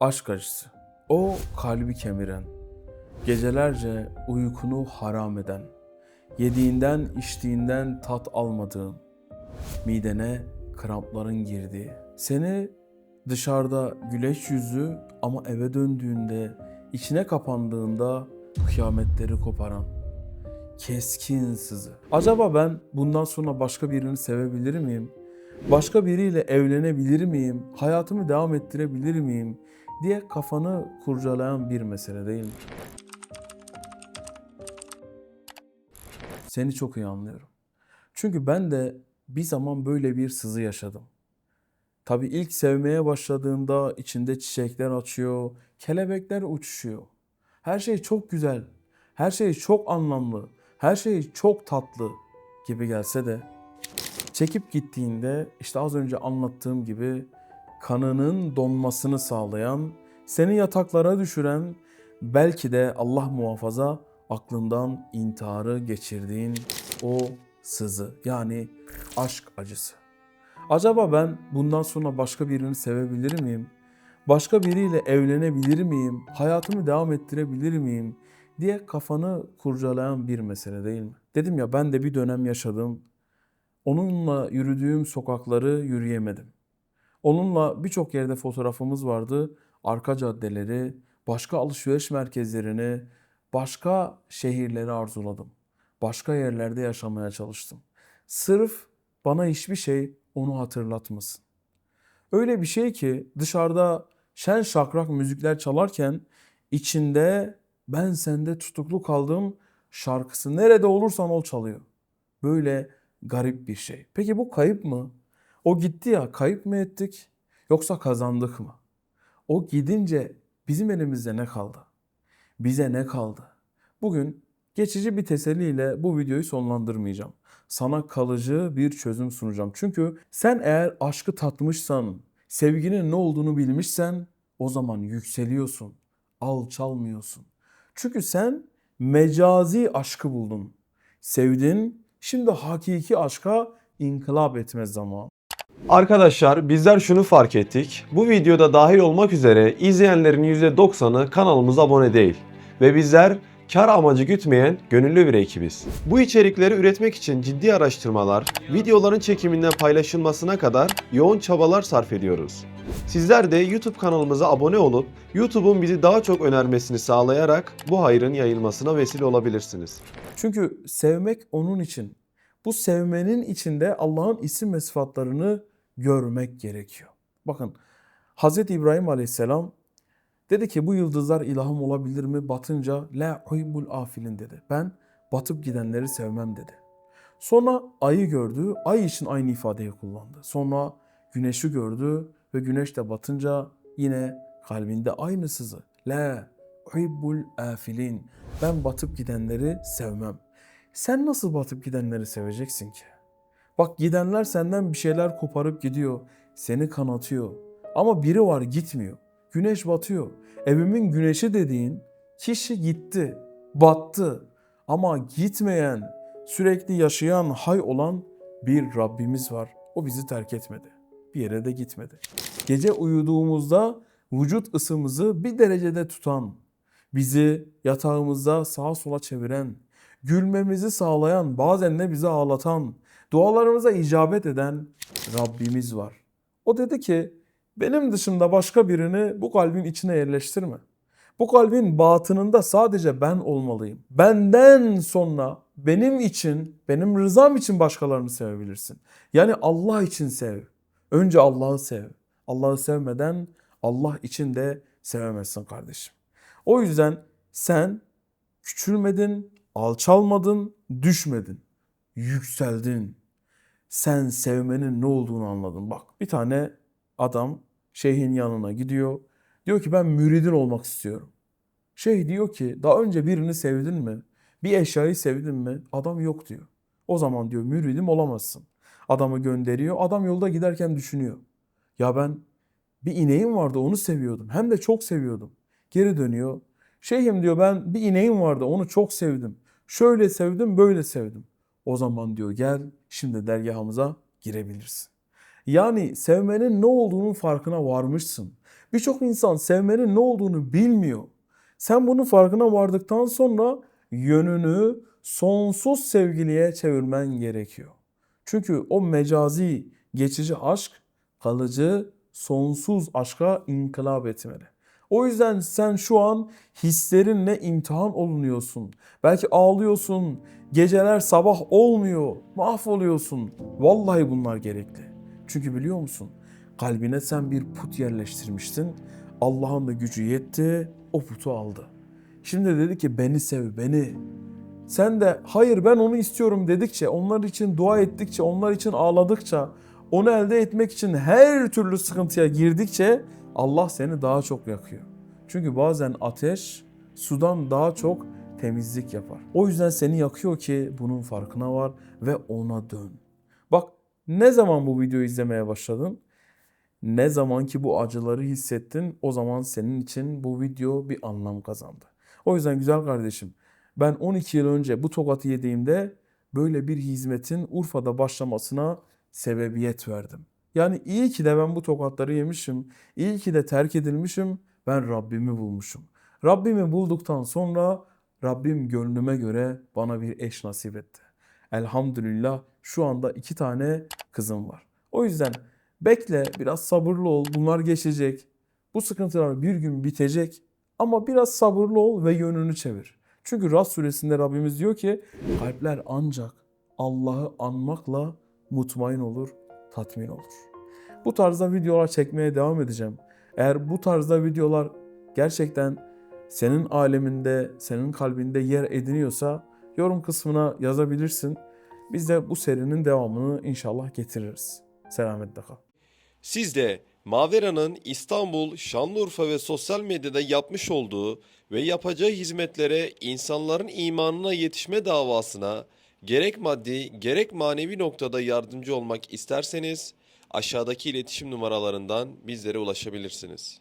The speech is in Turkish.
Aşk acısı. O kalbi kemiren, gecelerce uykunu haram eden, yediğinden içtiğinden tat almadığın, midene krampların girdiği, seni dışarıda güleç yüzlü ama eve döndüğünde, içine kapandığında kıyametleri koparan, keskin sızı. Acaba ben bundan sonra başka birini sevebilir miyim? Başka biriyle evlenebilir miyim? Hayatımı devam ettirebilir miyim? Diye kafanı kurcalayan bir mesele değil mi? Seni çok iyi anlıyorum. Çünkü ben de bir zaman böyle bir sızı yaşadım. Tabii ilk sevmeye başladığında içinde çiçekler açıyor, kelebekler uçuşuyor. Her şey çok güzel, her şey çok anlamlı, her şey çok tatlı gibi gelse de çekip gittiğinde işte az önce anlattığım gibi kanının donmasını sağlayan, seni yataklara düşüren, belki de Allah muhafaza aklından intiharı geçirdiğin o sızı yani aşk acısı. Acaba ben bundan sonra başka birini sevebilir miyim? Başka biriyle evlenebilir miyim? Hayatımı devam ettirebilir miyim? diye kafanı kurcalayan bir mesele değil mi? Dedim ya ben de bir dönem yaşadım. Onunla yürüdüğüm sokakları yürüyemedim. Onunla birçok yerde fotoğrafımız vardı. Arka caddeleri, başka alışveriş merkezlerini, başka şehirleri arzuladım. Başka yerlerde yaşamaya çalıştım. Sırf bana hiçbir şey onu hatırlatmasın. Öyle bir şey ki dışarıda şen şakrak müzikler çalarken içinde ben sende tutuklu kaldım şarkısı nerede olursan ol çalıyor. Böyle garip bir şey. Peki bu kayıp mı? O gitti ya kayıp mı ettik yoksa kazandık mı? O gidince bizim elimizde ne kaldı? Bize ne kaldı? Bugün geçici bir teselliyle bu videoyu sonlandırmayacağım. Sana kalıcı bir çözüm sunacağım. Çünkü sen eğer aşkı tatmışsan, sevginin ne olduğunu bilmişsen o zaman yükseliyorsun, alçalmıyorsun. Çünkü sen mecazi aşkı buldun. Sevdin, şimdi hakiki aşka inkılap etme zamanı. Arkadaşlar bizler şunu fark ettik. Bu videoda dahil olmak üzere izleyenlerin %90'ı kanalımıza abone değil. Ve bizler kar amacı gütmeyen gönüllü bir ekibiz. Bu içerikleri üretmek için ciddi araştırmalar, videoların çekiminden paylaşılmasına kadar yoğun çabalar sarf ediyoruz. Sizler de YouTube kanalımıza abone olup YouTube'un bizi daha çok önermesini sağlayarak bu hayrın yayılmasına vesile olabilirsiniz. Çünkü sevmek onun için. Bu sevmenin içinde Allah'ın isim ve sıfatlarını görmek gerekiyor. Bakın Hz. İbrahim Aleyhisselam dedi ki bu yıldızlar ilahım olabilir mi? Batınca la uhibbul afilin dedi. Ben batıp gidenleri sevmem dedi. Sonra ayı gördü. Ay için aynı ifadeyi kullandı. Sonra güneşi gördü ve güneş de batınca yine kalbinde aynı sızı. La uhibbul afilin. Ben batıp gidenleri sevmem. Sen nasıl batıp gidenleri seveceksin ki? Bak gidenler senden bir şeyler koparıp gidiyor. Seni kanatıyor. Ama biri var gitmiyor. Güneş batıyor. Evimin güneşi dediğin kişi gitti, battı. Ama gitmeyen, sürekli yaşayan, hay olan bir Rabbimiz var. O bizi terk etmedi. Bir yere de gitmedi. Gece uyuduğumuzda vücut ısımızı bir derecede tutan, bizi yatağımızda sağa sola çeviren, gülmemizi sağlayan, bazen de bizi ağlatan, dualarımıza icabet eden Rabbimiz var. O dedi ki benim dışında başka birini bu kalbin içine yerleştirme. Bu kalbin batınında sadece ben olmalıyım. Benden sonra benim için, benim rızam için başkalarını sevebilirsin. Yani Allah için sev. Önce Allah'ı sev. Allah'ı sevmeden Allah için de sevemezsin kardeşim. O yüzden sen küçülmedin, alçalmadın, düşmedin. Yükseldin. Sen sevmenin ne olduğunu anladın. Bak bir tane adam şeyhin yanına gidiyor. Diyor ki ben müridin olmak istiyorum. Şeyh diyor ki daha önce birini sevdin mi? Bir eşyayı sevdin mi? Adam yok diyor. O zaman diyor müridim olamazsın. Adamı gönderiyor. Adam yolda giderken düşünüyor. Ya ben bir ineğim vardı onu seviyordum. Hem de çok seviyordum. Geri dönüyor. Şeyhim diyor ben bir ineğim vardı onu çok sevdim. Şöyle sevdim böyle sevdim. O zaman diyor gel şimdi dergahımıza girebilirsin. Yani sevmenin ne olduğunun farkına varmışsın. Birçok insan sevmenin ne olduğunu bilmiyor. Sen bunun farkına vardıktan sonra yönünü sonsuz sevgiliye çevirmen gerekiyor. Çünkü o mecazi, geçici aşk kalıcı, sonsuz aşka inkılap etmeli. O yüzden sen şu an hislerinle imtihan olunuyorsun. Belki ağlıyorsun, geceler sabah olmuyor, mahvoluyorsun. Vallahi bunlar gerekli. Çünkü biliyor musun? Kalbine sen bir put yerleştirmiştin. Allah'ın da gücü yetti, o putu aldı. Şimdi dedi ki beni sev, beni. Sen de hayır ben onu istiyorum dedikçe, onlar için dua ettikçe, onlar için ağladıkça, onu elde etmek için her türlü sıkıntıya girdikçe Allah seni daha çok yakıyor. Çünkü bazen ateş sudan daha çok temizlik yapar. O yüzden seni yakıyor ki bunun farkına var ve ona dön. Bak ne zaman bu videoyu izlemeye başladın? Ne zaman ki bu acıları hissettin o zaman senin için bu video bir anlam kazandı. O yüzden güzel kardeşim ben 12 yıl önce bu tokatı yediğimde böyle bir hizmetin Urfa'da başlamasına sebebiyet verdim. Yani iyi ki de ben bu tokatları yemişim. iyi ki de terk edilmişim. Ben Rabbimi bulmuşum. Rabbimi bulduktan sonra Rabbim gönlüme göre bana bir eş nasip etti. Elhamdülillah şu anda iki tane kızım var. O yüzden bekle, biraz sabırlı ol. Bunlar geçecek. Bu sıkıntılar bir gün bitecek. Ama biraz sabırlı ol ve yönünü çevir. Çünkü Ras suresinde Rabbimiz diyor ki kalpler ancak Allah'ı anmakla mutmain olur, tatmin olur. Bu tarzda videolar çekmeye devam edeceğim. Eğer bu tarzda videolar gerçekten senin aleminde, senin kalbinde yer ediniyorsa yorum kısmına yazabilirsin. Biz de bu serinin devamını inşallah getiririz. Selametle kal. Siz de Mavera'nın İstanbul, Şanlıurfa ve sosyal medyada yapmış olduğu ve yapacağı hizmetlere insanların imanına yetişme davasına gerek maddi gerek manevi noktada yardımcı olmak isterseniz aşağıdaki iletişim numaralarından bizlere ulaşabilirsiniz.